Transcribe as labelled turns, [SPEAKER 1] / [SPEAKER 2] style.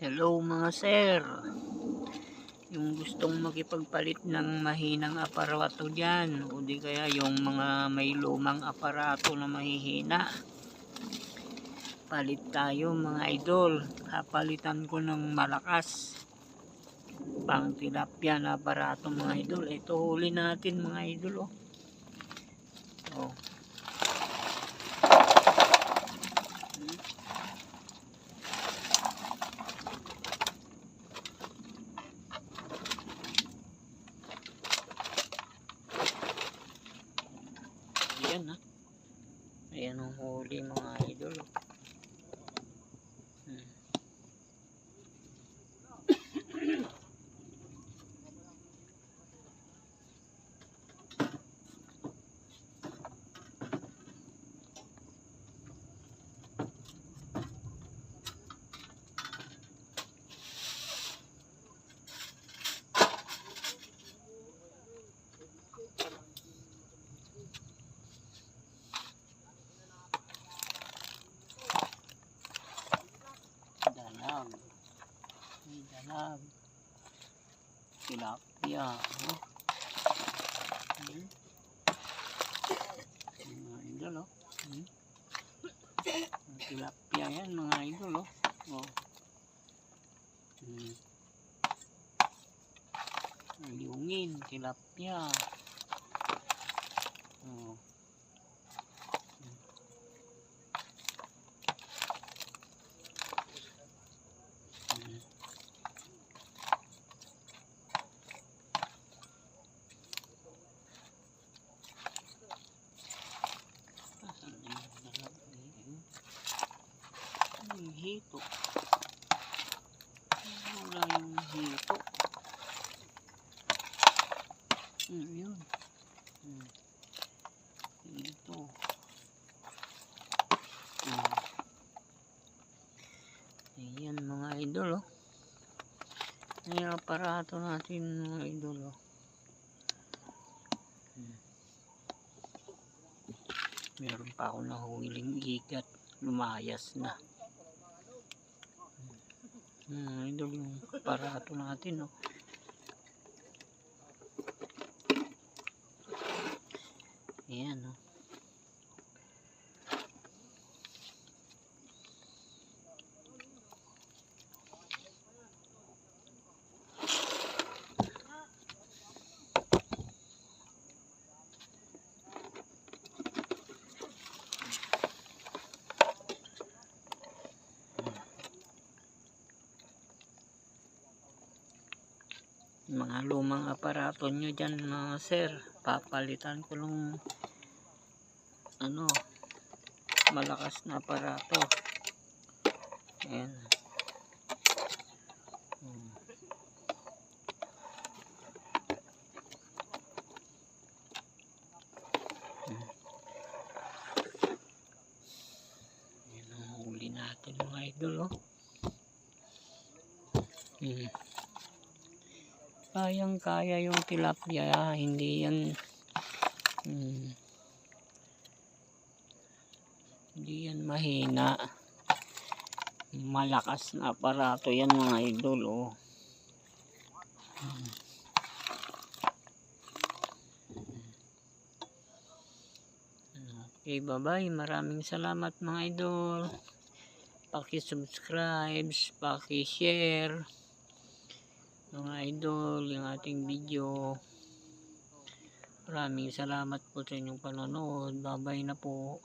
[SPEAKER 1] Hello mga sir. Yung gustong makipagpalit ng mahinang aparato dyan o di kaya yung mga may lumang aparato na mahihina. Palit tayo mga idol. Kapalitan ko ng malakas. Pang tilapia na aparato mga idol. Ito huli natin mga idol oh. Oh. Ayan ha. Ayan ang huli mga idol. Hmm. Dalag. Tilapia. Oh. Hmm. Mga idol oh. Hmm. Tilapia yan mga idol oh. Oh. Hmm. Liungin, tilapia. Oh. Hmm. Asan na yung dalag ngayon? Yung hito. Wala yung hito. Hmm, yun. Hmm. Hito. Hmm. Ayan mga idol oh. Ayan aparato natin mga idol oh. Hmm. Meron pa ako nahuling ikat. Lumayas na. Hmm, idol yung aparato natin oh. Ayan oh. Mga lumang aparato nyo dyan mga sir papalitan ko nung ano malakas na aparato ayan Hmm. Hmm. Ayan ang huli natin mga idol oh. Hmm. Kayang kaya yung tilapia, hindi yan hmm, hindi yan mahina. Malakas na aparato yan mga idol oh. Hmm. Okay, bye-bye. Maraming salamat mga idol. Paki-subscribe, paki-share mga idol yung ating video. Maraming salamat po sa inyong panonood. Babay na po